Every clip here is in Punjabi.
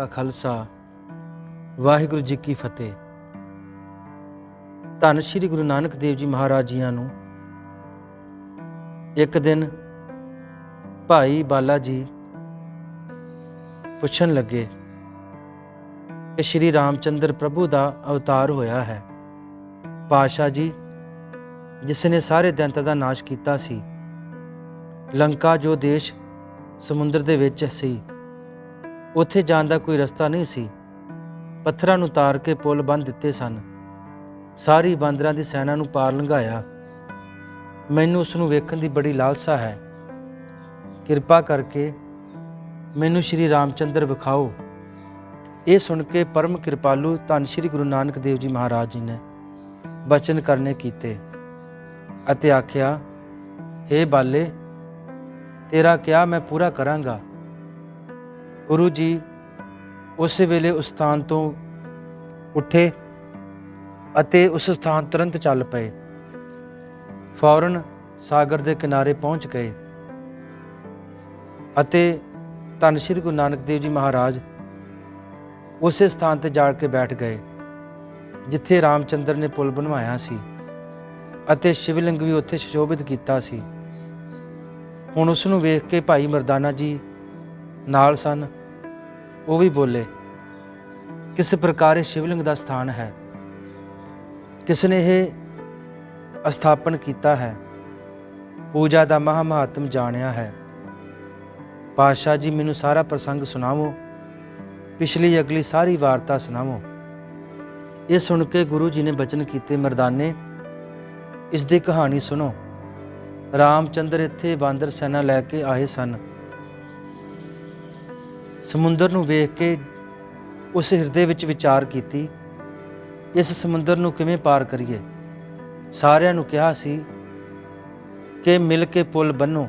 ਕਾ ਖਾਲਸਾ, ਵਾਹਿਗੁਰੂ ਜੀ ਕੀ ਫਤਿਹ। ਧੰਨ ਸ਼੍ਰੀ ਗੁਰੂ ਨਾਨਕ ਦੇਵ ਜੀ ਮਹਾਰਾਜ ਜੀਆਂ ਨੂੰ। ਇੱਕ ਦਿਨ ਭਾਈ ਬਾਲਾ ਜੀ ਪੁੱਛਣ ਲੱਗੇ ਕਿ ਸ਼੍ਰੀ ਰਾਮਚੰਦਰ ਪ੍ਰਭੂ ਦਾ ਅਵਤਾਰ ਹੋਇਆ ਹੈ। ਪਾਸ਼ਾ ਜੀ, ਜਿਸ ਨੇ ਸਾਰੇ ਦੈਂਤਾਂ ਦਾ ਨਾਸ਼ ਕੀਤਾ ਸੀ, ਲੰਕਾ ਜੋ ਦੇਸ਼ ਸਮੁੰਦਰ ਦੇ ਵਿੱਚ ਸੀ ਉੱਥੇ ਜਾਣ ਦਾ ਕੋਈ ਰਸਤਾ ਨਹੀਂ ਸੀ। ਪੱਥਰਾਂ ਨੂੰ ਤਾਰ ਕੇ ਪੁਲ ਬੰਨ ਦਿੱਤੇ ਸਨ। ਸਾਰੀ ਬਾਂਦਰਾਂ ਦੀ ਸੈਨਾ ਨੂੰ ਪਾਰ ਲੰਘਾਇਆ। ਮੈਨੂੰ ਉਸ ਨੂੰ ਵੇਖਣ ਦੀ ਬੜੀ ਲਾਲਸਾ ਹੈ। ਕਿਰਪਾ ਕਰਕੇ ਮੈਨੂੰ ਸ਼੍ਰੀ ਰਾਮਚੰਦਰ ਵਿਖਾਓ। ਇਹ ਸੁਣ ਕੇ ਪਰਮ ਕਿਰਪਾਲੂ ਧੰਨ ਸ਼੍ਰੀ ਗੁਰੂ ਨਾਨਕ ਦੇਵ ਜੀ ਮਹਾਰਾਜ ਜੀ ਨੇ ਬਚਨ ਕਰਨੇ ਕੀਤੇ ਅਤੇ ਆਖਿਆ हे ਬਾਲੇ, ਤੇਰਾ ਕਿਹਾ ਮੈਂ ਪੂਰਾ ਕਰਾਂਗਾ? ਗੁਰੂ ਜੀ ਉਸ ਵੇਲੇ ਉਸ ਸਥਾਨ ਤੋਂ ਉੱਠੇ ਅਤੇ ਉਸ ਸਥਾਨ ਤੁਰੰਤ ਚੱਲ ਪਏ। ਫੌਰਨ ਸਾਗਰ ਦੇ ਕਿਨਾਰੇ ਪਹੁੰਚ ਗਏ ਅਤੇ ਧੰਨ ਸ਼੍ਰੀ ਗੁਰੂ ਨਾਨਕ ਦੇਵ ਜੀ ਮਹਾਰਾਜ ਉਸੇ ਸਥਾਨ ਤੇ ਜਾ ਕੇ ਬੈਠ ਗਏ, ਜਿੱਥੇ ਰਾਮਚੰਦਰ ਨੇ ਪੁਲ ਬਣਵਾਇਆ ਸੀ ਅਤੇ ਸ਼ਿਵਲਿੰਗ ਵੀ ਉੱਥੇ ਸੁਸ਼ੋਭਿਤ ਕੀਤਾ ਸੀ। ਹੁਣ ਉਸ ਨੂੰ ਵੇਖ ਕੇ ਭਾਈ ਮਰਦਾਨਾ ਜੀ ਨਾਲ ਸਨ ਉਹ ਵੀ ਬੋਲੇ, ਕਿਸ ਪ੍ਰਕਾਰ ਇਹ ਸ਼ਿਵਲਿੰਗ ਦਾ ਸਥਾਨ ਹੈ। ਕਿਸ ਨੇ ਇਹ ਅਸਥਾਪਨ ਕੀਤਾ ਹੈ। ਪੂਜਾ ਦਾ ਮਹਾ ਮਹਾਤਮ ਜਾਣਿਆ ਹੈ। ਪਾਤਸ਼ਾਹ ਜੀ, ਮੈਨੂੰ ਸਾਰਾ ਪ੍ਰਸੰਗ ਸੁਣਾਵੋ। ਪਿਛਲੀ, ਅਗਲੀ ਸਾਰੀ ਵਾਰਤਾ ਸੁਣਾਵੋ। ਇਹ ਸੁਣ ਕੇ ਗੁਰੂ ਜੀ ਨੇ ਬਚਨ ਕੀਤੇ, ਮਰਦਾਨੇ, ਇਸ ਦੀ ਕਹਾਣੀ ਸੁਣੋ। ਰਾਮਚੰਦਰ ਇੱਥੇ ਬਾਂਦਰ ਸੈਨਾ ਲੈ ਕੇ ਆਏ ਸਨ। ਸਮੁੰਦਰ ਨੂੰ ਵੇਖ ਕੇ ਉਸ ਹਿਰਦੇ ਵਿੱਚ ਵਿਚਾਰ ਕੀਤੀ, ਇਸ ਸਮੁੰਦਰ ਨੂੰ ਕਿਵੇਂ ਪਾਰ ਕਰੀਏ? ਸਾਰਿਆਂ ਨੂੰ ਕਿਹਾ ਸੀ ਕਿ ਮਿਲ ਕੇ ਪੁਲ ਬੰਨੋ।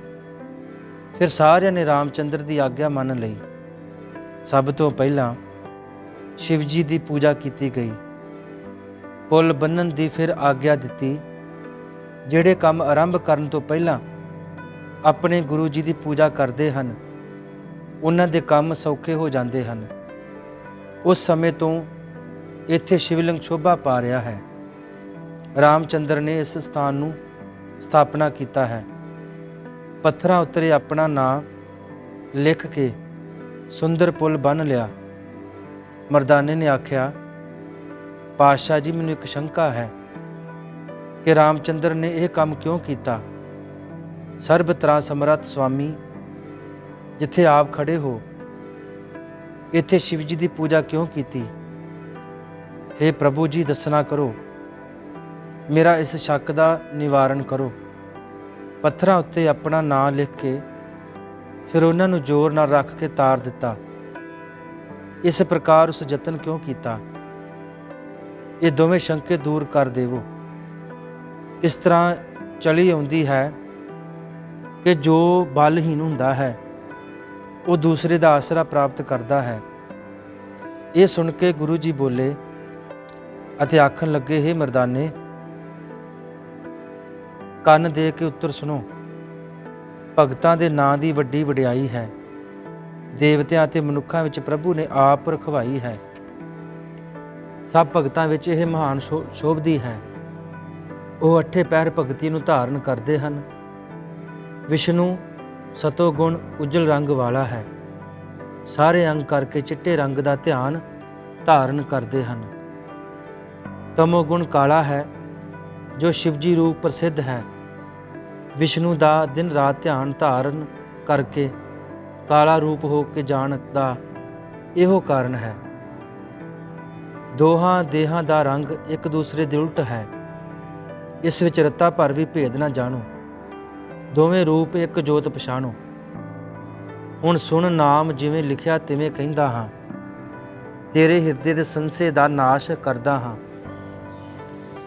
ਫਿਰ ਸਾਰਿਆਂ ਨੇ ਰਾਮਚੰਦਰ ਦੀ ਆਗਿਆ ਮੰਨ ਲਈ। ਸਭ ਤੋਂ ਪਹਿਲਾਂ ਸ਼ਿਵ ਜੀ ਦੀ ਪੂਜਾ ਕੀਤੀ ਗਈ। ਪੁਲ ਬੰਨਣ ਦੀ ਫਿਰ ਆਗਿਆ ਦਿੱਤੀ, ਜਿਹੜੇ ਕੰਮ ਆਰੰਭ ਕਰਨ ਤੋਂ ਪਹਿਲਾਂ ਆਪਣੇ ਗੁਰੂ ਜੀ ਦੀ ਪੂਜਾ ਕਰਦੇ ਹਨ ਉਹਨਾਂ ਦੇ ਕੰਮ ਸੌਖੇ ਹੋ ਜਾਂਦੇ ਹਨ। ਉਸ ਸਮੇਂ ਤੋਂ ਇੱਥੇ ਸ਼ਿਵਲਿੰਗ ਸ਼ੋਭਾ ਪਾ ਰਿਹਾ ਹੈ। ਰਾਮਚੰਦਰ ਨੇ ਇਸ ਸਥਾਨ ਨੂੰ ਸਥਾਪਨਾ ਕੀਤਾ ਹੈ। ਪੱਥਰਾਂ ਉੱਤੇ ਆਪਣਾ ਨਾਮ ਲਿਖ ਕੇ ਸੁੰਦਰ ਪੁਲ ਬੰਨ ਲਿਆ। ਮਰਦਾਨੇ ਨੇ ਆਖਿਆ, ਪਾਤਸ਼ਾਹ ਜੀ, ਮੈਨੂੰ ਇੱਕ ਸ਼ੰਕਾ ਹੈ ਕਿ ਰਾਮਚੰਦਰ ਨੇ ਇਹ ਕੰਮ ਕਿਉਂ ਕੀਤਾ? ਸਰਬ ਤਰ੍ਹਾਂ ਸਮਰੱਥ ਸੁਆਮੀ ਜਿੱਥੇ ਆਪ ਖੜੇ ਹੋ, ਇੱਥੇ ਸ਼ਿਵ ਜੀ ਦੀ ਪੂਜਾ ਕਿਉਂ ਕੀਤੀ? हे ਪ੍ਰਭੂ ਜੀ, ਦੱਸਣਾ ਕਰੋ। ਮੇਰਾ ਇਸ ਸ਼ੱਕ ਦਾ ਨਿਵਾਰਨ ਕਰੋ। ਪੱਥਰਾਂ ਉੱਤੇ ਆਪਣਾ ਨਾਮ ਲਿਖ ਕੇ ਫਿਰ ਉਹਨਾਂ ਨੂੰ ਜ਼ੋਰ ਨਾਲ ਰੱਖ ਕੇ ਤਾਰ ਦਿੱਤਾ। ਇਸ ਪ੍ਰਕਾਰ ਉਸ ਯਤਨ ਕਿਉਂ ਕੀਤਾ? ਇਹ ਦੋਵੇਂ ਸ਼ੰਕੇ ਦੂਰ ਕਰ ਦੇਵੋ। ਇਸ ਤਰ੍ਹਾਂ ਚਲੀ ਆਉਂਦੀ ਹੈ ਕਿ ਜੋ ਬਲਹੀਨ ਹੁੰਦਾ ਹੈ ਉਹ ਦੂਸਰੇ ਦਾ ਆਸਰਾ ਪ੍ਰਾਪਤ ਕਰਦਾ ਹੈ। ਇਹ ਸੁਣ ਕੇ ਗੁਰੂ ਜੀ ਬੋਲੇ, ਅਤੇ ਆਖਣ ਲੱਗੇ हे ਮਰਦਾਨੇ, ਕੰਨ ਦੇ ਕੇ ਉੱਤਰ ਸੁਣੋ। ਭਗਤਾਂ ਦੇ ਨਾਂ ਦੀ ਵੱਡੀ ਵਡਿਆਈ ਹੈ। ਦੇਵਤਿਆਂ ਅਤੇ ਮਨੁੱਖਾਂ ਵਿੱਚ ਪ੍ਰਭੂ ਨੇ ਆਪ ਰਖਵਾਈ ਹੈ। ਸਭ ਭਗਤਾਂ ਵਿੱਚ ਇਹ ਮਹਾਨ ਸ਼ੋ- ਸ਼ੋਭਦੀ ਹੈ। ਉਹ ਅੱਠੇ ਪੈਰ ਭਗਤੀ ਨੂੰ ਧਾਰਨ ਕਰਦੇ ਹਨ। ਵਿਸ਼ਨੂੰ ਸਤੋ ਗੁਣ ਉਜਲ ਰੰਗ ਵਾਲਾ ਹੈ। ਸਾਰੇ ਅੰਗ ਕਰਕੇ ਚਿੱਟੇ ਰੰਗ ਦਾ ਧਿਆਨ ਧਾਰਨ ਕਰਦੇ ਹਨ। ਤਮੋ ਗੁਣ ਕਾਲਾ ਹੈ, ਜੋ ਸ਼ਿਵਜੀ ਰੂਪ ਪ੍ਰਸਿੱਧ ਹੈ। ਵਿਸ਼ਨੂੰ ਦਾ ਦਿਨ ਰਾਤ ਧਿਆਨ ਧਾਰਨ ਕਰਕੇ ਕਾਲਾ ਰੂਪ ਹੋ ਕੇ ਜਾਣ ਦਾ ਇਹੋ ਕਾਰਨ ਹੈ। ਦੋਹਾਂ ਦੇਹਾਂ ਦਾ ਰੰਗ ਇੱਕ ਦੂਸਰੇ ਦੇ ਉਲਟ ਹੈ। ਇਸ ਵਿੱਚ ਰੱਤਾ ਭਰ ਵੀ ਭੇਦ ਨਾ ਜਾਣੋ। ਦੋਵੇਂ ਰੂਪ ਇੱਕ ਜੋਤ ਪਛਾਣੋ। ਹੁਣ ਸੁਣ ਨਾਮ ਜਿਵੇਂ ਲਿਖਿਆ ਤਿਵੇਂ ਕਹਿੰਦਾ ਹਾਂ। ਤੇਰੇ ਹਿਰਦੇ ਦੇ ਸੰਸੇ ਦਾ ਨਾਸ਼ ਕਰਦਾ ਹਾਂ।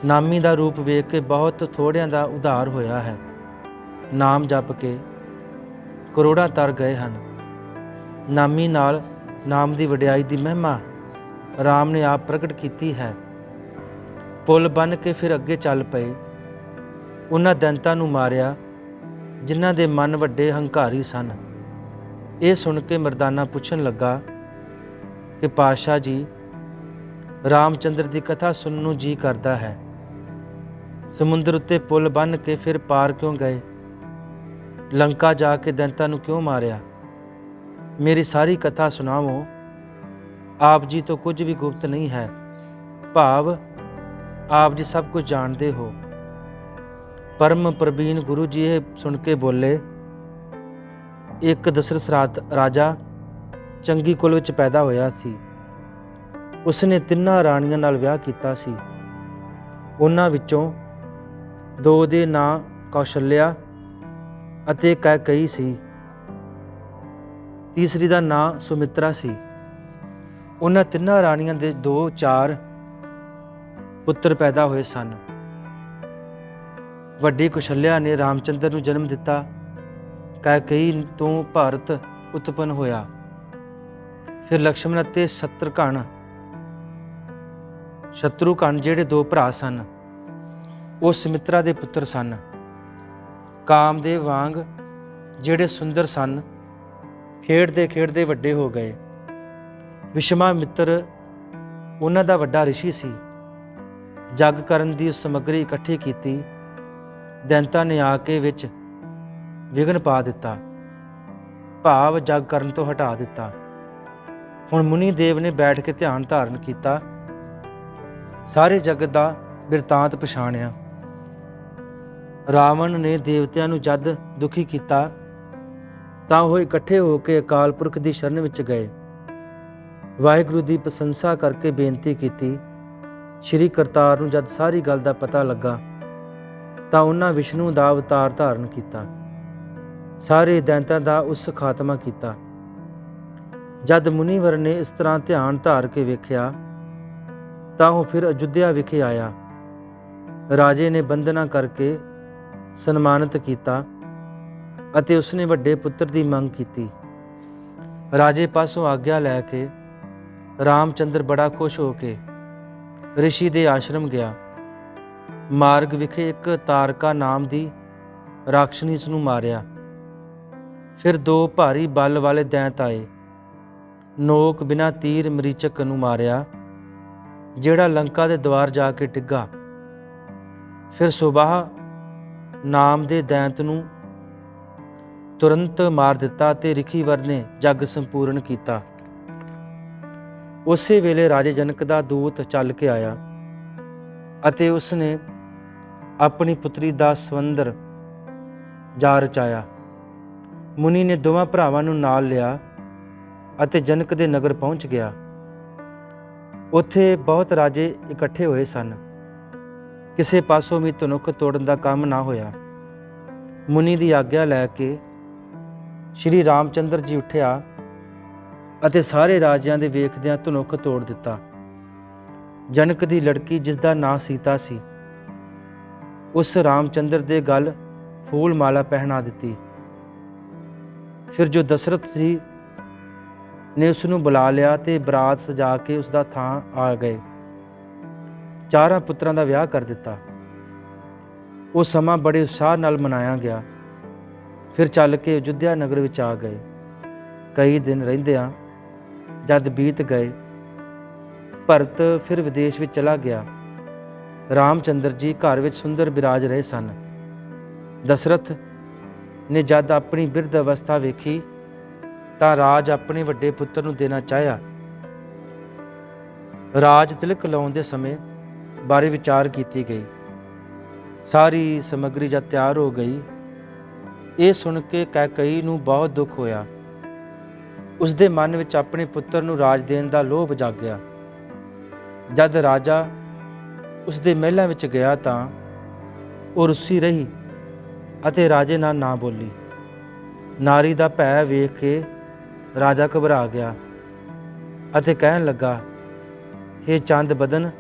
ਨਾਮੀ ਦਾ ਰੂਪ ਵੇਖ ਕੇ ਬਹੁਤ ਥੋੜਿਆਂ ਦਾ ਉਧਾਰ ਹੋਇਆ ਹੈ। ਨਾਮ ਜਪ ਕੇ ਕਰੋੜਾਂ ਤਰ ਗਏ ਹਨ। ਨਾਮੀ ਨਾਲ ਨਾਮ ਦੀ ਵਡਿਆਈ ਦੀ ਮਹਿਮਾ ਰਾਮ ਨੇ ਆਪ ਪ੍ਰਗਟ ਕੀਤੀ ਹੈ। ਪੁਲ ਬਨ ਕੇ ਫਿਰ ਅੱਗੇ ਚੱਲ ਪਏ। ਉਹਨਾਂ ਦੰਤਾਂ ਨੂੰ ਮਾਰਿਆ। ਜਿਨ੍ਹਾਂ ਦੇ ਮਨ ਵੱਡੇ ਹੰਕਾਰੀ ਸਨ। ਇਹ ਸੁਣ ਕੇ ਮਰਦਾਨਾ ਪੁੱਛਣ ਲੱਗਾ ਕਿ, ਪਾਤਸ਼ਾਹ ਜੀ, ਰਾਮਚੰਦਰ ਦੀ ਕਥਾ ਸੁਣਨ ਨੂੰ ਜੀ ਕਰਦਾ ਹੈ। ਸਮੁੰਦਰ ਉੱਤੇ ਪੁਲ ਬੰਨ ਕੇ ਫਿਰ ਪਾਰ ਕਿਉਂ ਗਏ? ਲੰਕਾ ਜਾ ਕੇ ਦੈਂਤਾਂ ਨੂੰ ਕਿਉਂ ਮਾਰਿਆ? ਮੇਰੀ ਸਾਰੀ ਕਥਾ ਸੁਣਾਵੋ। ਆਪ ਜੀ ਤੋਂ ਕੁਝ ਵੀ ਗੁਪਤ ਨਹੀਂ ਹੈ। ਭਾਵ, ਆਪ ਜੀ ਸਭ ਕੁਝ ਜਾਣਦੇ ਹੋ। ਪਰਮ ਪ੍ਰਬੀਨ ਗੁਰੂ ਜੀ ਇਹ ਸੁਣ ਕੇ ਬੋਲੇ, ਇੱਕ ਦਸ਼ਰਥ ਰਾਤ ਰਾਜਾ ਚੰਗੀ ਕੁਲ ਵਿੱਚ ਪੈਦਾ ਹੋਇਆ ਸੀ। ਉਸਨੇ ਤਿੰਨਾਂ ਰਾਣੀਆਂ ਨਾਲ ਵਿਆਹ ਕੀਤਾ ਸੀ। ਉਹਨਾਂ ਵਿੱਚੋਂ ਦੋ ਦੇ ਨਾਂ ਕੌਸ਼ਲਿਆ ਅਤੇ ਕੈਕਈ ਸੀ। ਤੀਸਰੀ ਦਾ ਨਾਂ ਸੁਮਿਤਰਾ ਸੀ। ਉਹਨਾਂ ਤਿੰਨਾਂ ਰਾਣੀਆਂ ਦੇ ਦੋ ਚਾਰ ਪੁੱਤਰ ਪੈਦਾ ਹੋਏ ਸਨ। ਵੱਡੀ ਕੁਸ਼ਲਿਆ ਨੇ ਰਾਮਚੰਦਰ ਨੂੰ ਜਨਮ ਦਿੱਤਾ। ਕੈਕਈ ਤੋਂ ਭਾਰਤ ਉਤਪਨ ਹੋਇਆ। ਫਿਰ ਲਕਸ਼ਮਣ ਅਤੇ ਸ਼ਤਰਘਨ ਸ਼ਤਰੂਘਨ ਜਿਹੜੇ ਦੋ ਭਰਾ ਸਨ। ਉਹ ਸੁਮਿਤਰਾ ਦੇ ਪੁੱਤਰ ਸਨ। ਕਾਮ ਦੇ ਵਾਂਗ ਜਿਹੜੇ ਸੁੰਦਰ ਸਨ, ਖੇਡਦੇ ਖੇਡਦੇ ਵੱਡੇ ਹੋ ਗਏ। ਵਿਸ਼ਮਾ ਮਿੱਤਰ ਉਹਨਾਂ ਦਾ ਵੱਡਾ ਰਿਸ਼ੀ ਸੀ। ਜੱਗ ਕਰਨ ਦੀ ਸਮੱਗਰੀ ਇਕੱਠੀ ਕੀਤੀ। ਦੈਂਤਾ ਨੇ ਆ ਕੇ ਵਿੱਚ ਵਿਘਨ ਪਾ ਦਿੱਤਾ। ਭਾਵ ਜਗ ਕਰਨ ਤੋਂ ਹਟਾ ਦਿੱਤਾ। ਹੁਣ ਮੁਨੀ ਦੇਵ ਨੇ ਬੈਠ ਕੇ ਧਿਆਨ ਧਾਰਨ ਕੀਤਾ। ਸਾਰੇ ਜਗਤ ਦਾ ਬਿਰਤਾਂਤ ਪਛਾਣਿਆ। ਰਾਵਣ ਨੇ ਦੇਵਤਿਆਂ ਨੂੰ ਜਦ ਦੁਖੀ ਕੀਤਾ, ਤਾਂ ਉਹ ਇਕੱਠੇ ਹੋ ਕੇ ਅਕਾਲ ਪੁਰਖ ਦੀ ਸ਼ਰਨ ਵਿੱਚ ਗਏ। ਵਾਹਿਗੁਰੂ ਦੀ ਪ੍ਰਸ਼ੰਸਾ ਕਰਕੇ ਬੇਨਤੀ ਕੀਤੀ। ਸ਼੍ਰੀ ਕਰਤਾਰ ਨੂੰ ਜਦ ਸਾਰੀ ਗੱਲ ਦਾ ਪਤਾ ਲੱਗਾ ਤਾਂ ਉਹਨਾਂ ਵਿਸ਼ਨੂੰ ਦਾ ਅਵਤਾਰ ਧਾਰਨ ਕੀਤਾ। ਸਾਰੇ ਦੈਂਤਾਂ ਦਾ ਉਸ ਖਾਤਮਾ ਕੀਤਾ। ਜਦ ਮੁਨੀਵਰ ਨੇ ਇਸ ਤਰ੍ਹਾਂ ਧਿਆਨ ਧਾਰ ਕੇ ਵੇਖਿਆ, ਤਾਂ ਉਹ ਫਿਰ ਅਯੁੱਧਿਆ ਵਿਖੇ ਆਇਆ। ਰਾਜੇ ਨੇ ਬੰਦਨਾ ਕਰਕੇ ਸਨਮਾਨਿਤ ਕੀਤਾ ਅਤੇ ਉਸਨੇ ਵੱਡੇ ਪੁੱਤਰ ਦੀ ਮੰਗ ਕੀਤੀ। ਰਾਜੇ ਪਾਸੋਂ ਆਗਿਆ ਲੈ ਕੇ ਰਾਮਚੰਦਰ ਬੜਾ ਖੁਸ਼ ਹੋ ਕੇ ਰਿਸ਼ੀ ਦੇ ਆਸ਼ਰਮ ਗਿਆ। ਮਾਰਗ ਵਿਖੇ ਇੱਕ ਤਾਰਕਾ ਨਾਮ ਦੀ ਰਾਖਸ਼ਣੀ ਨੂੰ ਮਾਰਿਆ। ਫਿਰ ਦੋ ਭਾਰੀ ਬਲ ਵਾਲੇ ਦੈਂਤ ਆਏ। ਨੋਕ ਬਿਨਾ ਤੀਰ ਮਰੀਚਕ ਨੂੰ ਮਾਰਿਆ, ਜਿਹੜਾ ਲੰਕਾ ਦੇ ਦਵਾਰ ਜਾ ਕੇ ਟਿੱਗਾ ਫਿਰ ਸੁਬਾਹ ਨਾਮ ਦੇ ਦੈਂਤ ਨੂੰ ਤੁਰੰਤ ਮਾਰ ਦਿੱਤਾ ਤੇ ਰਿਖੀਵਰ ਨੇ ਜੱਗ ਸੰਪੂਰਨ ਕੀਤਾ। ਉਸੇ ਵੇਲੇ ਰਾਜੇ ਜਨਕ ਦਾ ਦੂਤ ਚੱਲ ਕੇ ਆਇਆ ਅਤੇ ਉਸਨੇ ਆਪਣੀ ਪੁੱਤਰੀ ਦਾ ਸਵੰਦਰ ਜਾ ਰਚਾਇਆ। ਮੁਨੀ ਨੇ ਦੋਵਾਂ ਭਰਾਵਾਂ ਨੂੰ ਨਾਲ ਲਿਆ ਅਤੇ ਜਨਕ ਦੇ ਨਗਰ ਪਹੁੰਚ ਗਿਆ। ਉੱਥੇ ਬਹੁਤ ਰਾਜੇ ਇਕੱਠੇ ਹੋਏ ਸਨ। ਕਿਸੇ ਪਾਸੋਂ ਵੀ ਤਨੁਖ ਤੋੜਨ ਦਾ ਕੰਮ ਨਾ ਹੋਇਆ। ਮੁਨੀ ਦੀ ਆਗਿਆ ਲੈ ਕੇ ਸ਼੍ਰੀ ਰਾਮਚੰਦਰ ਜੀ ਉੱਠਿਆ ਅਤੇ ਸਾਰੇ ਰਾਜਿਆਂ ਦੇ ਵੇਖਦਿਆਂ ਧਨੁਖ ਤੋੜ ਦਿੱਤਾ। ਜਨਕ ਦੀ ਲੜਕੀ ਜਿਸ ਦਾ ਨਾਂ ਸੀਤਾ ਸੀ। ਉਸ ਰਾਮਚੰਦਰ ਦੇ ਗਲ ਫੂਲ ਮਾਲਾ ਪਹਿਨਾ ਦਿੱਤੀ। ਫਿਰ ਜੋ ਦਸ਼ਰਥ ਸੀ ਨੇ ਉਸ ਨੂੰ ਬੁਲਾ ਲਿਆ ਤੇ ਬਰਾਤ ਸਜਾ ਕੇ ਉਸ ਦਾ ਥਾਂ ਆ ਗਏ। ਚਾਰਾਂ ਪੁੱਤਰਾਂ ਦਾ ਵਿਆਹ ਕਰ ਦਿੱਤਾ। ਉਹ ਸਮਾਂ ਬੜੇ ਉਤਸ਼ਾਹ ਨਾਲ ਮਨਾਇਆ ਗਿਆ। ਫਿਰ ਚੱਲ ਕੇ ਅਯੁੱਧਿਆ ਨਗਰ ਵਿੱਚ ਆ ਗਏ। ਕਈ ਦਿਨ ਰਹਿੰਦਿਆਂ ਜਦ ਬੀਤ ਗਏ, ਭਰਤ ਫਿਰ ਵਿਦੇਸ਼ ਵਿੱਚ ਚਲਾ ਗਿਆ। ਰਾਮਚੰਦਰ ਜੀ ਘਰ ਵਿੱਚ ਸੁੰਦਰ ਬਿਰਾਜ ਰਹੇ ਸਨ। ਦਸ਼ਰਥ ਨੇ ਜਦ ਆਪਣੀ ਬਿਰਧ ਅਵਸਥਾ ਵੇਖੀ, ਤਾਂ ਰਾਜ ਆਪਣੇ ਵੱਡੇ ਪੁੱਤਰ ਨੂੰ ਦੇਣਾ ਚਾਹਿਆ। ਰਾਜ ਤਿਲਕ ਲਾਉਣ ਦੇ ਸਮੇਂ ਬਾਰੇ ਵਿਚਾਰ ਕੀਤੀ ਗਈ। ਸਾਰੀ ਸਮੱਗਰੀ ਜਦ ਤਿਆਰ ਹੋ ਗਈ, ਇਹ ਸੁਣ ਕੇ ਕੈਕਈ ਨੂੰ ਬਹੁਤ ਦੁੱਖ ਹੋਇਆ। ਉਸ ਦੇ ਮਨ ਵਿੱਚ ਆਪਣੇ ਪੁੱਤਰ ਨੂੰ ਰਾਜ ਦੇਣ ਦਾ ਲੋਭ ਜਾਗਿਆ। ਜਦ ਰਾਜਾ ਉਸ ਦੇ ਮਹਿਲਾਂ ਵਿੱਚ ਗਿਆ ਤਾਂ ਉਹ ਰੁੱਸੀ ਰਹੀ ਅਤੇ ਰਾਜੇ ਨਾਲ ਨਾ ਬੋਲੀ। ਨਾਰੀ ਦਾ ਭੈ ਵੇਖ ਕੇ ਰਾਜਾ ਘਬਰਾ ਗਿਆ ਅਤੇ ਕਹਿਣ ਲੱਗਾ हे ਚੰਦ ਬਦਨ,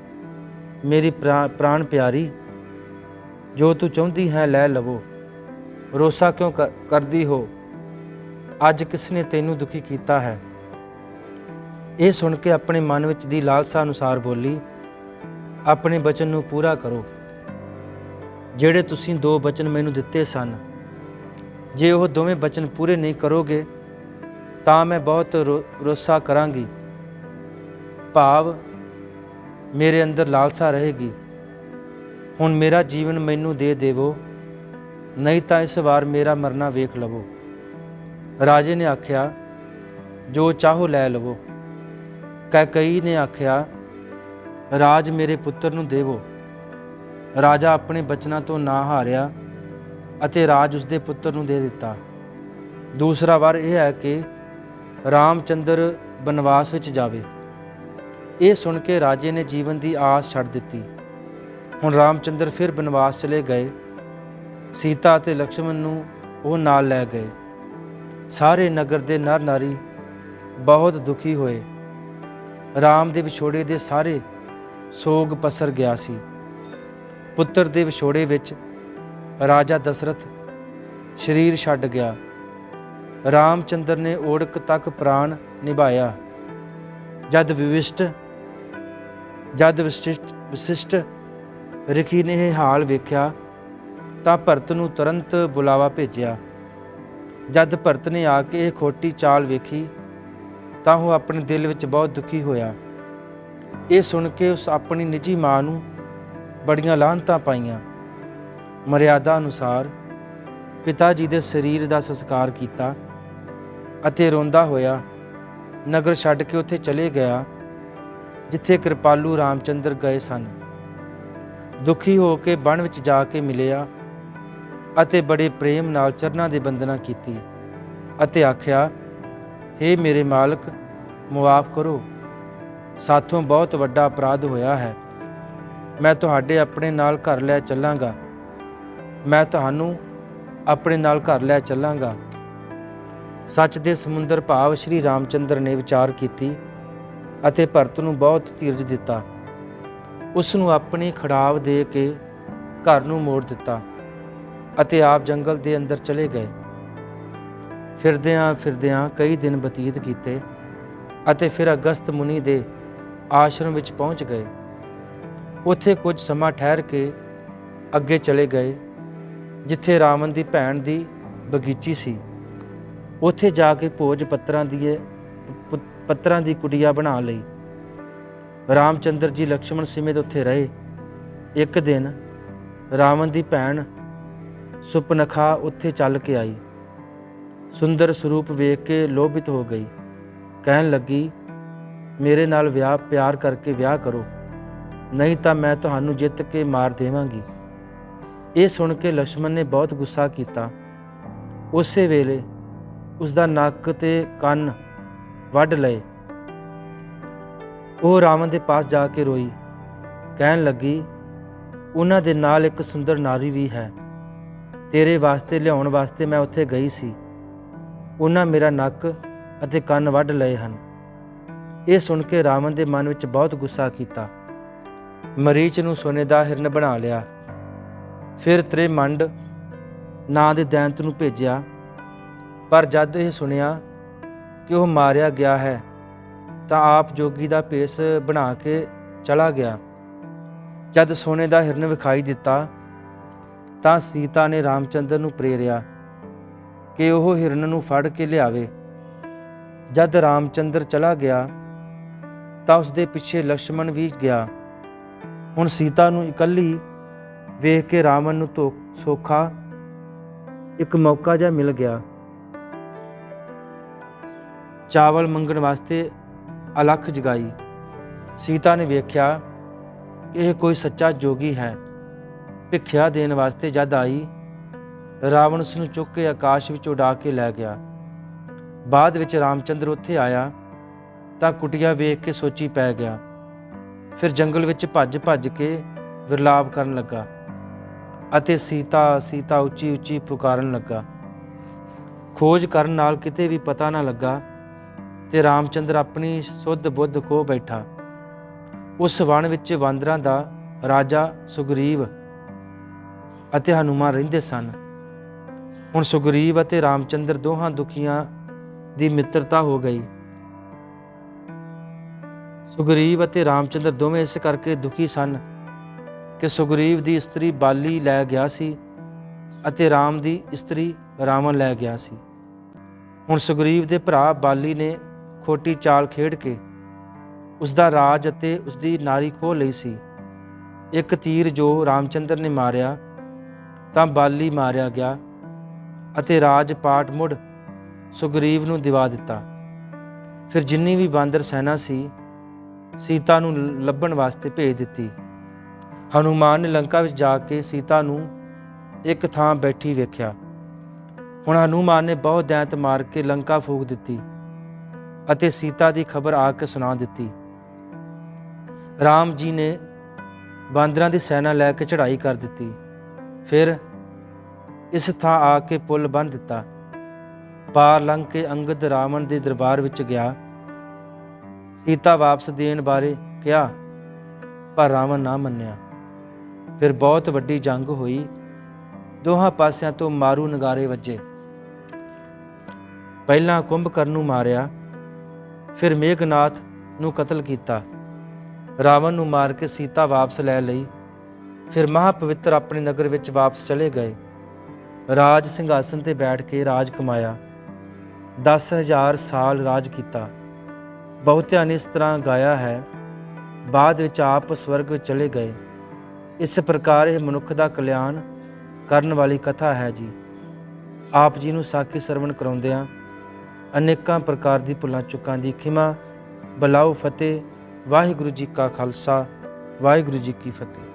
ਮੇਰੀ ਪ੍ਰਾ- ਪ੍ਰਾਣ ਪਿਆਰੀ, ਜੋ ਤੂੰ ਚਾਹੁੰਦੀ ਹੈ ਲੈ ਲਵੋ। ਰੋਸਾ ਕਿਉਂ ਕਰ- ਕਰਦੀ ਹੋ? ਅੱਜ ਕਿਸ ਨੇ ਤੈਨੂੰ ਦੁਖੀ ਕੀਤਾ ਹੈ? ਇਹ ਸੁਣ ਕੇ ਆਪਣੇ ਮਨ ਵਿੱਚ ਦੀ ਲਾਲਸਾ ਅਨੁਸਾਰ ਬੋਲੀ ਆਪਣੇ ਬਚਨ ਨੂੰ ਪੂਰਾ ਕਰੋ। ਜਿਹੜੇ ਤੁਸੀਂ ਦੋ ਬਚਨ ਮੈਨੂੰ ਦਿੱਤੇ ਸਨ, ਜੇ ਉਹ ਦੋਵੇਂ ਬਚਨ ਪੂਰੇ ਨਹੀਂ ਕਰੋਗੇ, ਤਾਂ ਮੈਂ ਬਹੁਤ ਰੋ- ਰੋਸਾ ਕਰਾਂਗੀ। ਭਾਵ, ਮੇਰੇ ਅੰਦਰ ਲਾਲਸਾ ਰਹੇਗੀ। ਹੁਣ ਮੇਰਾ ਜੀਵਨ ਮੈਨੂੰ ਦੇ ਦੇਵੋ, ਨਹੀਂ ਤਾਂ ਇਸ ਵਾਰ ਮੇਰਾ ਮਰਨਾ ਵੇਖ ਲਵੋ। ਰਾਜੇ ਨੇ ਆਖਿਆ, ਜੋ ਚਾਹੋ ਲੈ ਲਵੋ। ਕਈ ਨੇ ਆਖਿਆ ਰਾਜ ਮੇਰੇ ਪੁੱਤਰ ਨੂੰ ਦੇਵੋ। ਰਾਜਾ ਆਪਣੇ ਬਚਨਾਂ ਤੋਂ ਨਾ ਹਾਰਿਆ ਅਤੇ ਰਾਜ ਉਸਦੇ ਪੁੱਤਰ ਨੂੰ ਦੇ ਦਿੱਤਾ। ਦੂਸਰਾ ਵਾਰ ਇਹ ਹੈ ਕਿ ਰਾਮਚੰਦਰ ਬਨਵਾਸ ਵਿੱਚ ਜਾਵੇ। ਇਹ ਸੁਣ ਕੇ ਰਾਜੇ ਨੇ ਜੀਵਨ ਦੀ ਆਸ ਛੱਡ ਦਿੱਤੀ। ਹੁਣ ਰਾਮਚੰਦਰ ਫਿਰ ਬਨਵਾਸ ਚਲੇ ਗਏ। ਸੀਤਾ ਅਤੇ ਲక్ష్మణ ਨੂੰ ਉਹ ਨਾਲ ਲੈ ਗਏ। ਸਾਰੇ ਨਗਰ ਦੇ ਨਰ ਨਾਰੀ ਬਹੁਤ ਦੁਖੀ ਹੋਏ। ਰਾਮ ਦੇ ਵਿਛੋੜੇ ਦੇ ਸਾਰੇ ਸੋਗ ਪਸਰ ਗਿਆ ਸੀ। ਪੁੱਤਰ ਦੇ ਵਿਛੋੜੇ ਵਿੱਚ ਰਾਜਾ ਦਸ਼ਰਥ ਸਰੀਰ ਛੱਡ ਗਿਆ। ਰਾਮਚੰਦਰ ਨੇ ਓੜਕ ਤੱਕ ਪ੍ਰਾਣ ਨਿਭਾਇਆ। ਜਦ ਵਿਵਿਸ਼ਟ, ਜਦ ਵਿਸ਼ਿਸ਼ਟ ਵਿਸ਼ਿਸ਼ਟ ਰਖੀ ਨੇ ਇਹ ਹਾਲ ਵੇਖਿਆ, ਤਾਂ ਭਰਤ ਨੂੰ ਤੁਰੰਤ ਬੁਲਾਵਾ ਭੇਜਿਆ। ਜਦ ਭਰਤ ਨੇ ਆ ਕੇ ਇਹ ਖੋਟੀ ਚਾਲ ਵੇਖੀ, ਤਾਂ ਉਹ ਆਪਣੇ ਦਿਲ ਵਿੱਚ ਬਹੁਤ ਦੁਖੀ ਹੋਇਆ। ਇਹ ਸੁਣ ਕੇ ਉਸ ਆਪਣੀ ਨਿੱਜੀ ਮਾਂ ਨੂੰ ਬੜੀਆਂ ਲਾਹਨਤਾਂ ਪਾਈਆਂ। ਮਰਿਆਦਾ ਅਨੁਸਾਰ ਪਿਤਾ ਜੀ ਦੇ ਸਰੀਰ ਦਾ ਸੰਸਕਾਰ ਕੀਤਾ ਅਤੇ ਰੋਂਦਾ ਹੋਇਆ ਨਗਰ ਛੱਡ ਕੇ ਉੱਥੇ ਚਲੇ ਗਿਆ, ਜਿੱਥੇ ਕਿਰਪਾਲੂ ਰਾਮਚੰਦਰ ਗਏ ਸਨ। ਦੁਖੀ ਹੋ ਕੇ ਬਣ ਵਿੱਚ ਜਾ ਕੇ ਮਿਲਿਆ ਅਤੇ ਬੜੇ ਪ੍ਰੇਮ ਨਾਲ ਚਰਨਾਂ ਦੇ ਬੰਦਨਾ ਕੀਤੀ ਅਤੇ ਆਖਿਆ हे ਮੇਰੇ ਮਾਲਕ, ਮੁਆਫ ਕਰੋ। ਸਾਥੋਂ ਬਹੁਤ ਵੱਡਾ ਅਪਰਾਧ ਹੋਇਆ ਹੈ। ਮੈਂ ਤੁਹਾਡੇ ਆਪਣੇ ਨਾਲ ਘਰ ਲੈ ਚੱਲਾਂਗਾ। ਮੈਂ ਤੁਹਾਨੂੰ ਆਪਣੇ ਨਾਲ ਘਰ ਲੈ ਚੱਲਾਂਗਾ। ਸੱਚ ਦੇ ਸਮੁੰਦਰ ਭਾਵ ਸ਼੍ਰੀ ਰਾਮਚੰਦਰ ਨੇ ਵਿਚਾਰ ਕੀਤੀ ਅਤੇ ਭਰਤ ਨੂੰ ਬਹੁਤ ਧੀਰਜ ਦਿੱਤਾ। ਉਸ ਨੂੰ ਆਪਣੀ ਖੜਾਵ ਦੇ ਕੇ ਘਰ ਨੂੰ ਮੋੜ ਦਿੱਤਾ ਅਤੇ ਆਪ ਜੰਗਲ ਦੇ ਅੰਦਰ ਚਲੇ ਗਏ। ਫਿਰਦਿਆਂ ਫਿਰਦਿਆਂ ਕਈ ਦਿਨ ਬਤੀਤ ਕੀਤੇ ਅਤੇ ਫਿਰ ਅਗਸਤ ਮੁਨੀ ਦੇ ਆਸ਼ਰਮ ਵਿੱਚ ਪਹੁੰਚ ਗਏ। ਉੱਥੇ ਕੁਝ ਸਮਾਂ ਠਹਿਰ ਕੇ ਅੱਗੇ ਚਲੇ ਗਏ, ਜਿੱਥੇ ਰਾਵਣ ਦੀ ਭੈਣ ਦੀ ਬਗੀਚੀ ਸੀ। ਉੱਥੇ ਜਾ ਕੇ ਭੋਜ ਪੱਤਰਾਂ ਦੀ ਪੱਤਰਾਂ ਦੀ ਕੁਟਿਆ ਬਣਾ ਲਈ। ਰਾਮਚੰਦਰ ਜੀ ਲਕਸ਼ਮਣ ਸਮੇਤ ਉੱਥੇ ਰਹੇ। ਇੱਕ ਦਿਨ ਰਾਵਣ ਦੀ ਭੈਣ ਸੁਪਨਖਾ ਉੱਥੇ ਚੱਲ ਕੇ ਆਈ। ਸੁੰਦਰ ਸਰੂਪ ਵੇਖ ਕੇ ਲੋਭਿਤ ਹੋ ਗਈ। ਕਹਿਣ ਲੱਗੀ ਮੇਰੇ ਨਾਲ ਵਿਆਹ, ਪਿਆਰ ਕਰਕੇ ਵਿਆਹ ਕਰੋ। ਨਹੀਂ ਤਾਂ ਮੈਂ ਤੁਹਾਨੂੰ ਜਿੱਤ ਕੇ ਮਾਰ ਦੇਵਾਂਗੀ। ਇਹ ਸੁਣ ਕੇ ਲక్ష్మణ ਨੇ ਬਹੁਤ ਗੁੱਸਾ ਕੀਤਾ। ਉਸੇ ਵੇਲੇ ਉਸ ਦਾ ਨੱਕ ਤੇ ਕੰਨ ਵੱਢ ਲਏ। ਉਹ ਰਾਵਣ ਦੇ ਪਾਸ ਜਾ ਕੇ ਰੋਈ। ਕਹਿਣ ਲੱਗੀ, ਉਹਨਾਂ ਦੇ ਨਾਲ ਇੱਕ ਸੁੰਦਰ ਨਾਰੀ ਵੀ ਹੈ। ਤੇਰੇ ਵਾਸਤੇ, ਲਿਆਉਣ ਵਾਸਤੇ ਮੈਂ ਉੱਥੇ ਗਈ ਸੀ। ਉਹਨਾਂ ਮੇਰਾ ਨੱਕ ਅਤੇ ਕੰਨ ਵੱਢ ਲਏ ਹਨ। ਇਹ ਸੁਣ ਕੇ ਰਾਵਣ ਦੇ ਮਨ ਵਿੱਚ ਬਹੁਤ ਗੁੱਸਾ ਕੀਤਾ। ਮਰੀਚ ਨੂੰ ਸੋਨੇ ਦਾ ਹਿਰਨ ਬਣਾ ਲਿਆ। ਫਿਰ ਤ੍ਰਿਮੰਡ ਨਾਂ ਦੇ ਦੈਂਤ ਨੂੰ ਭੇਜਿਆ। ਪਰ ਜਦ ਇਹ ਸੁਣਿਆ ਕਿ ਉਹ ਮਾਰਿਆ ਗਿਆ ਹੈ, ਤਾਂ ਆਪ ਜੋਗੀ ਦਾ ਭੇਸ ਬਣਾ ਕੇ ਚਲਾ ਗਿਆ। ਜਦ ਸੋਨੇ ਦਾ ਹਿਰਨ ਵਿਖਾਈ ਦਿੱਤਾ, ਤਾਂ ਸੀਤਾ ਨੇ ਰਾਮਚੰਦਰ ਨੂੰ ਪ੍ਰੇਰਿਆ ਕਿ ਉਹ ਹਿਰਨ ਨੂੰ ਫੜ ਕੇ ਲਿਆਵੇ। ਜਦ ਰਾਮਚੰਦਰ ਚਲਾ ਗਿਆ ਤਾਂ ਉਸ ਦੇ ਪਿੱਛੇ ਲਕਸ਼ਮਣ ਵੀ ਗਿਆ। ਹੁਣ ਸੀਤਾ ਨੂੰ ਇਕੱਲੀ ਵੇਖ ਕੇ ਰਾਵਣ ਨੂੰ ਤੋਂ ਸੋਖਾ ਇੱਕ ਮੌਕਾ ਜਿਹਾ ਮਿਲ ਗਿਆ। ਚਾਵਲ ਮੰਗਣ ਵਾਸਤੇ ਅਲਖ ਜਗਾਈ। ਸੀਤਾ ਨੇ ਵੇਖਿਆ, ਇਹ ਕੋਈ ਸੱਚਾ ਜੋਗੀ ਹੈ। ਭਿੱਖਿਆ ਦੇਣ ਵਾਸਤੇ ਜਦ ਆਈ, ਰਾਵਣ ਉਸ ਨੂੰ ਚੁੱਕ ਕੇ ਆਕਾਸ਼ ਵਿੱਚ ਉਡਾ ਕੇ ਲੈ ਗਿਆ। ਬਾਅਦ ਵਿੱਚ ਰਾਮਚੰਦਰ ਉੱਥੇ ਆਇਆ। ਤਾਂ ਕੁਟੀਆ ਵੇਖ ਕੇ ਸੋਚੀ ਪੈ ਗਿਆ। ਫਿਰ ਜੰਗਲ ਵਿੱਚ ਭੱਜ ਭੱਜ ਕੇ ਵਿਰਲਾਪ ਕਰਨ ਲੱਗਾ ਅਤੇ ਸੀਤਾ ਸੀਤਾ ਉੱਚੀ ਉੱਚੀ ਪੁਕਾਰਨ ਲੱਗਾ। ਖੋਜ ਕਰਨ ਨਾਲ ਕਿਤੇ ਵੀ ਪਤਾ ਨਾ ਲੱਗਾ ਤੇ ਰਾਮਚੰਦਰ ਆਪਣੀ ਸੁੱਧ ਬੁੱਧ ਖੋ ਬੈਠਾ। ਉਸ ਵਣ ਵਿੱਚ ਵਾਂਦਰਾਂ ਦਾ ਰਾਜਾ, ਸੁਗਰੀਵ ਅਤੇ ਹਨੂਮਾਨ ਰਹਿੰਦੇ ਸਨ। ਹੁਣ ਸੁਗਰੀਵ ਅਤੇ ਰਾਮਚੰਦਰ ਦੋਹਾਂ ਦੁਖੀਆਂ ਦੀ ਮਿੱਤਰਤਾ ਹੋ ਗਈ। ਸੁਗਰੀਵ ਅਤੇ ਰਾਮਚੰਦਰ ਦੋਵੇਂ ਇਸ ਕਰਕੇ ਦੁਖੀ ਸਨ ਕਿ ਸੁਗਰੀਵ ਦੀ ਇਸਤਰੀ ਬਾਲੀ ਲੈ ਗਿਆ ਸੀ ਅਤੇ ਰਾਮ ਦੀ ਇਸਤਰੀ ਰਾਵਣ ਲੈ ਗਿਆ ਸੀ। ਹੁਣ ਸੁਗਰੀਵ ਦੇ ਭਰਾ ਬਾਲੀ ਨੇ ਖੋਟੀ ਚਾਲ ਖੇਡ ਕੇ ਉਸ ਦਾ ਰਾਜ ਅਤੇ ਉਸ ਦੀ ਨਾਰੀ ਖੋਹ ਲਈ ਸੀ। ਇੱਕ ਤੀਰ ਜੋ ਰਾਮਚੰਦਰ ਨੇ ਮਾਰਿਆ, ਤਾਂ ਬਾਲੀ ਮਾਰਿਆ ਗਿਆ ਅਤੇ ਰਾਜ ਪਾਟ ਮੁੜ ਸੁਗਰੀਵ ਨੂੰ ਦਿਵਾ ਦਿੱਤਾ। ਫਿਰ ਜਿੰਨੀ ਵੀ ਬਾਂਦਰ ਸੈਨਾ ਸੀ ਸੀਤਾ ਨੂੰ ਲੱਭਣ ਵਾਸਤੇ ਭੇਜ ਦਿੱਤੀ। ਹਨੂਮਾਨ ਨੇ ਲੰਕਾ ਵਿੱਚ ਜਾ ਕੇ ਸੀਤਾ ਨੂੰ ਇੱਕ ਥਾਂ ਬੈਠੀ ਵੇਖਿਆ। ਹੁਣ ਹਨੂਮਾਨ ਨੇ ਬਹੁਤ ਦੈਂਤ ਮਾਰ ਕੇ ਲੰਕਾ ਫੂਕ ਦਿੱਤੀ ਅਤੇ ਸੀਤਾ ਦੀ ਖਬਰ ਆ ਕੇ ਸੁਣਾ ਦਿੱਤੀ। ਰਾਮ ਜੀ ਨੇ ਬਾਂਦਰਾਂ ਦੀ ਸੈਨਾ ਲੈ ਕੇ ਚੜ੍ਹਾਈ ਕਰ ਦਿੱਤੀ। ਫਿਰ ਇਸ ਥਾਂ ਆ ਕੇ ਪੁਲ ਬੰਨ ਦਿੱਤਾ। ਪਾਰ ਲੰਘ ਕੇ ਅੰਗਦ ਰਾਵਣ ਦੇ ਦਰਬਾਰ ਵਿੱਚ ਗਿਆ। ਸੀਤਾ ਵਾਪਸ ਦੇਣ ਬਾਰੇ ਕਿਹਾ, ਪਰ ਰਾਵਣ ਨਾ ਮੰਨਿਆ। ਫਿਰ ਬਹੁਤ ਵੱਡੀ ਜੰਗ ਹੋਈ। ਦੋਹਾਂ ਪਾਸਿਆਂ ਤੋਂ ਮਾਰੂ ਨਗਾਰੇ ਵੱਜੇ। ਪਹਿਲਾਂ ਕੁੰਭਕਰਨ ਨੂੰ ਮਾਰਿਆ, ਫਿਰ ਮੇਘਨਾਥ ਨੂੰ ਕਤਲ ਕੀਤਾ। ਰਾਵਣ ਨੂੰ ਮਾਰ ਕੇ ਸੀਤਾ ਵਾਪਸ ਲੈ ਲਈ। ਫਿਰ ਮਹਾਪਵਿੱਤਰ ਆਪਣੇ ਨਗਰ ਵਿੱਚ ਵਾਪਸ ਚਲੇ ਗਏ। ਰਾਜ ਸਿੰਘਾਸਨ ਤੇ ਬੈਠ ਕੇ ਰਾਜ ਕਮਾਇਆ। 10000 ਸਾਲ ਰਾਜ ਕੀਤਾ। ਬਹੁਤਿਆਂ ਨੇ ਇਸ ਤਰ੍ਹਾਂ ਗਾਇਆ ਹੈ, ਬਾਅਦ ਵਿੱਚ ਆਪ ਸਵਰਗ ਵਿੱਚ ਚਲੇ ਗਏ। ਇਸ ਪ੍ਰਕਾਰ ਇਹ ਮਨੁੱਖ ਦਾ ਕਲਿਆਣ ਕਰਨ ਵਾਲੀ ਕਥਾ ਹੈ ਜੀ। ਆਪ ਜੀ ਨੂੰ ਸਾਖੀ ਸਰਵਣ ਕਰਾਉਂਦਿਆਂ ਅਨੇਕਾਂ ਪ੍ਰਕਾਰ ਦੀ ਭੁੱਲਾਂ ਚੁੱਕਾਂ ਦੀ ਖਿਮਾ, ਬਲਾਉ ਫਤਿਹ, ਵਾਹਿਗੁਰੂ ਜੀ ਕਾ ਖਾਲਸਾ, ਵਾਹਿਗੁਰੂ ਜੀ ਕੀ ਫਤਿਹ।